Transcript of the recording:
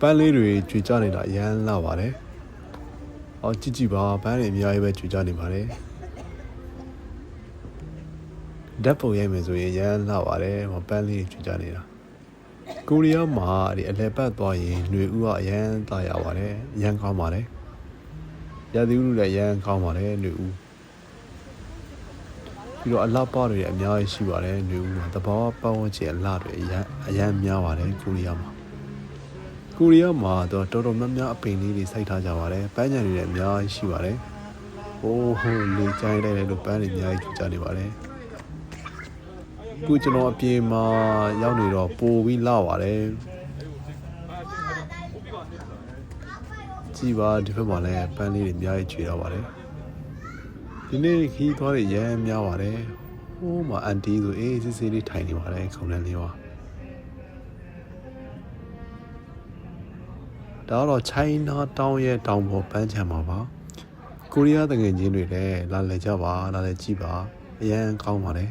ပန်းလေးတွေကြွေကြနေတာအရန်လာပါတယ်ဟောကြည့်ကြည့်ပါပန်းတွေအများကြီးပဲကြွေကြနေပါတယ်ဓာတ်ပုံရိုက်မယ်ဆိုရင်အရန်လာပါတယ်ဟောပန်းလေးတွေကြွေကြနေတာကိုရီးယားမှာဒီအလဲပတ်သွားရင်ຫນွေဥကအရန်လာရပါတယ်အရန်ကောင်းပါတယ်ရာသီဥတုလည်းအရန်ကောင်းပါတယ်ຫນွေဥ ပြီးတော့အလှပတွေအများကြီးရှိပါတယ်နေဦးမှာတဘာဝပတ်ဝန်းကျင်အလှတွေအရန်အရန်များပါတယ်ကိုရီးယားမှာ ကိုရီးယားမှာတော့တော်တော်များများအပင်လေးတွေစိုက်ထားကြပါတယ်ပန်းခြံတွေလည်းအများကြီးရှိပါတယ်ဟိုးဟိုးလေကြိုင်းလိုက်တယ်လို့ပန်းတွေအများကြီးကြနေပါတယ်ခုကျွန်တော်အပြင်မှာရောက်နေတော့ပိုပြီးလှပါတယ်ကြည်ပါဒီဘက်မှာလည်းပန်းလေးတွေအများကြီးခြေတော့ပါတယ်ဒီနေ့ခီးသွားရရမ်းများပါတယ်ဟိုးမှာအန်တီဆိုအေးစစ်စစ်လေးထိုင်နေပါတယ်ခုံလန်းလေးပါ ဒါတော့ China Town ရဲ့တောင်ပေါ်ပန်းချံမှာပါကိုရီးယားတငယ်ချင်းတွေလည်းလာလည်ကြပါလာလည်ကြည့်ပါအရန်ကောင်းပါတယ်